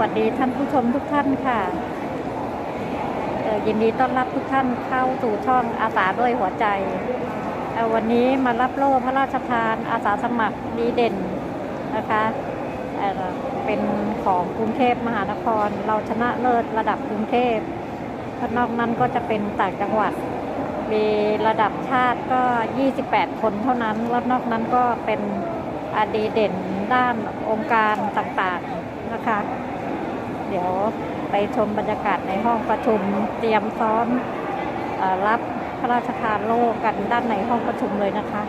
วัสดีท่านผู้ชมทุกท่านค่ะยินดีต้อนรับทุกท่านเข้าสู่ช่องอาสาด้วยหัวใจ วันนี้มารับโล่พระราชทานอาสาสมัครดีเด่นนะคะเเป็นของกรุงเทพมหานคร เราชนะเลิศระดับกรุงเทพนอกนั้นก็จะเป็นต่างจังหวัด มีระดับชาติก็ 28 คนเท่านั้น แล้วนอกนั้นก็เป็นอดีเด่นด้านองค์การต่างๆนะคะ เดี๋ยวไปชมบรรยากาศในห้องประชุมเตรียมซ้อมรับพระราชทานโล่กันด้านในห้องประชุมเลยนะคะ